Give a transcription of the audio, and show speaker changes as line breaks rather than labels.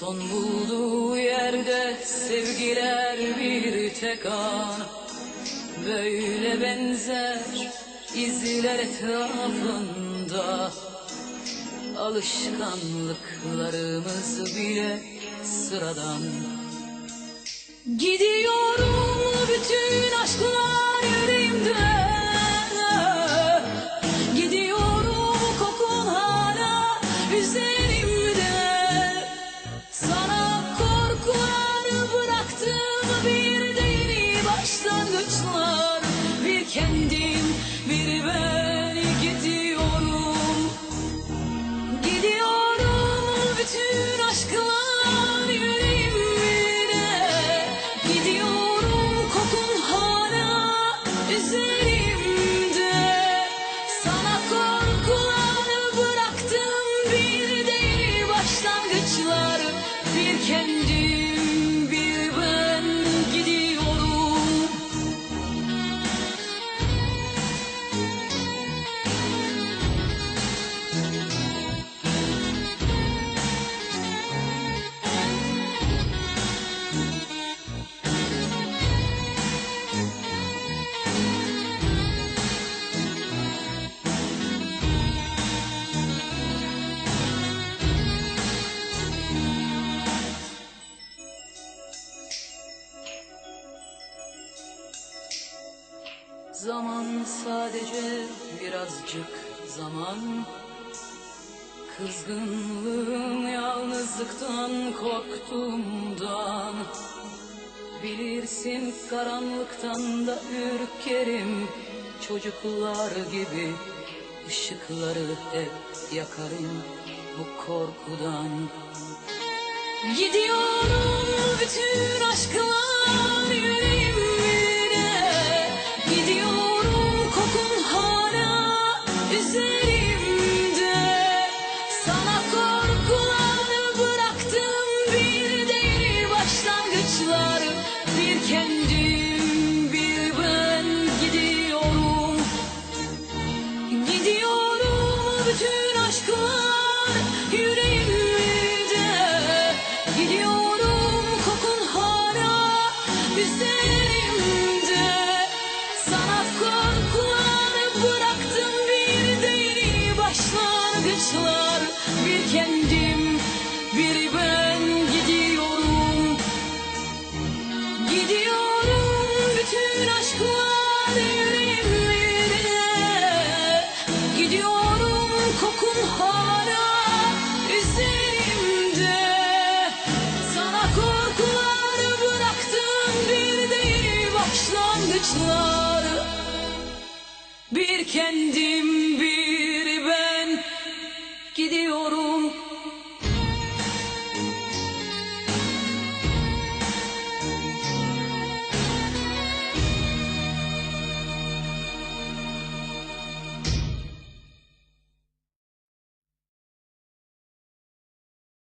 Son bulduğu yerde sevgiler bir tek an. Böyle benzer izler etrafında. Alışkanlıklarımız bile sıradan. Gidiyorum bütün aşklar yüreğimde Gidiyorum kokun hala üzerimde bütün Zaman sadece birazcık zaman. Kızgınlığım yalnızlıktan korktuğumdan. Bilirsin karanlıktan da ürkerim. Çocuklar gibi ışıkları hep yakarım bu korkudan. Gidiyorum bütün aşklar kokun hala üzerimde. Sana korkular bıraktım bir değil başlangıçlar. Bir kendim bir ben. Gidiyorum